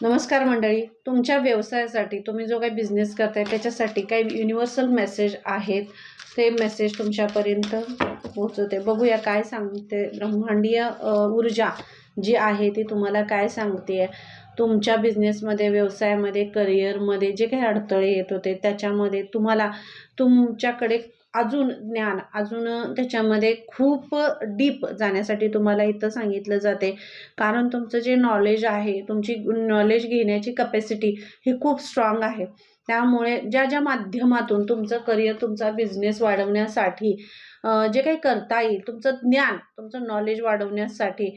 नमस्कार मंडळी. तुमच्या व्यवसायासाठी तुम्ही जो काही बिझनेस करताय त्याच्यासाठी काही युनिव्हर्सल मेसेज आहेत. ते मेसेज तुमच्यापर्यंत पोहोचवते. बघूया काय सांगते ब्रह्मांडीय ऊर्जा जी आहे ती तुम्हाला काय सांगते तुमच्या बिझनेसमध्ये व्यवसायामध्ये करिअरमध्ये जे काही अडथळे येत होते त्याच्यामध्ये तुम्हाला तुमच्याकडे अजून ज्ञान अजून त्याच्यामध्ये खूप डीप जाण्यासाठी तुम्हाला इथं सांगितलं जाते. कारण तुमचं जे नॉलेज आहे तुमची नॉलेज घेण्याची कपॅसिटी ही खूप स्ट्रॉंग आहे. त्यामुळे ज्या ज्या माध्यमातून तुमचं करिअर तुमचा बिझनेस वाढवण्यासाठी जे काही करता येईल तुमचं ज्ञान तुमचं नॉलेज वाढवण्यासाठी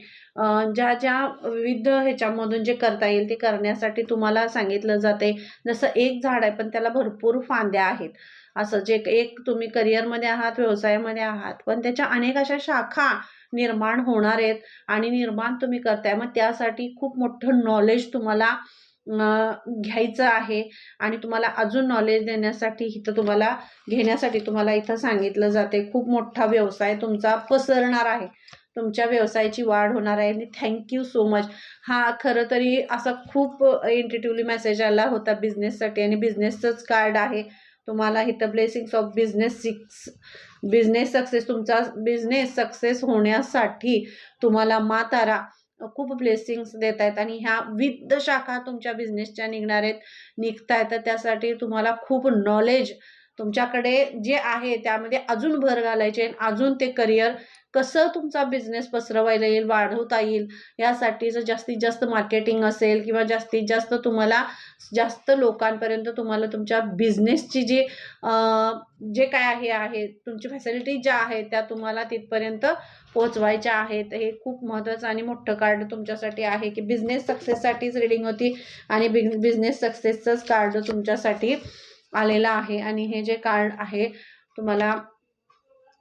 ज्या ज्या विविध ह्याच्यामधून जे करता येईल ते करण्यासाठी तुम्हाला सांगितलं जाते. जसं एक झाड आहे पण त्याला भरपूर फांद्या आहेत. असं जे एक तुम्ही करिअरमध्ये आहात व्यवसायामध्ये आहात पण त्याच्या अनेक अशा शाखा निर्माण होणार आहेत आणि निर्माण तुम्ही करताय. मग त्यासाठी खूप मोठं नॉलेज तुम्हाला घ्यायचं आहे आणि तुम्हाला अजून नॉलेज देण्यासाठी इथं तुम्हाला घेण्यासाठी तुम्हाला इथं सांगितलं जाते. खूप मोठा व्यवसाय तुमचा पसरणार आहे. तुमच्या व्यवसायाची वाढ होणार आहे आणि थँक्यू सो मच हा खरं तरी असा खूप इंटिटिव्हली मेसेज आला होता बिझनेससाठी आणि बिझनेसचंच कार्ड आहे. तुम्हाला इथं blessings of business six business success तुमचा बिझनेस सक्सेस होण्यासाठी तुम्हाला मातारा खूप ब्लेसिंग्स देत आहेत आणि ह्या विविध शाखा तुमच्या बिझनेसच्या निघणार आहेत निघत आहेत तर त्यासाठी तुम्हाला खूप नॉलेज तुमच्याकडे जे आहे त्यामध्ये अजून भर घालायचे अजून ते करिअर कसं तुमचा बिझनेस पसरवायला येईल वाढवता येईल यासाठीचं जास्तीत जास्त मार्केटिंग असेल किंवा जास्तीत जास्त तुम्हाला जास्त लोकांपर्यंत तुम्हाला तुमच्या बिझनेसची जी जे काय आहे आहे तुमची फॅसिलिटी ज्या आहेत त्या तुम्हाला तिथपर्यंत पोहोचवायच्या आहेत. हे खूप महत्त्वाचं आणि मोठं कार्ड तुमच्यासाठी आहे की बिझनेस सक्सेससाठीच रिडिंग होती आणि बिग बिझनेस सक्सेसचंच कार्ड तुमच्यासाठी आलेलं आहे. आणि हे जे कार्ड आहे तुम्हाला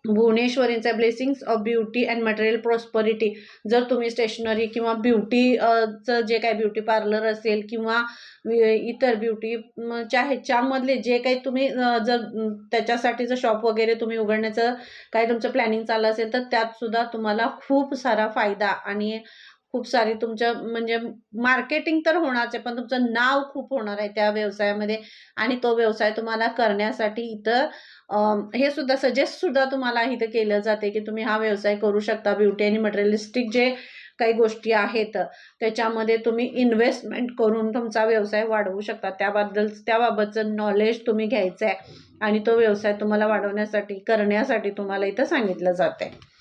भुवनेश्वरींचा blessings of beauty and material prosperity. जर तुम्ही स्टेशनरी किंवा ब्युटीचं जे काही ब्युटी पार्लर असेल किंवा इतर ब्युटीच्या ह्याच्यामधले जे काही तुम्ही जर त्याच्यासाठी जर शॉप वगैरे तुम्ही उघडण्याचं काय तुमचं प्लॅनिंग चाललं असेल तर त्यातसुद्धा तुम्हाला खूप सारा फायदा आणि खूप सारी तुमच्या म्हणजे मार्केटिंग तर होणारच आहे पण तुमचं नाव खूप होणार आहे त्या व्यवसायामध्ये आणि तो व्यवसाय तुम्हाला करण्यासाठी इथं हे सुद्धा सजेस्ट सुद्धा तुम्हाला इथं केलं जाते की तुम्ही हा व्यवसाय करू शकता. ब्युटी आणि मटेरियलिस्टिक जे काही गोष्टी आहेत त्याच्यामध्ये तुम्ही इन्व्हेस्टमेंट करून तुमचा व्यवसाय वाढवू शकता. त्याबद्दल त्याबाबतचं नॉलेज तुम्ही घ्यायचं आहे आणि तो व्यवसाय तुम्हाला वाढवण्यासाठी करण्यासाठी तुम्हाला इथं सांगितलं जातं आहे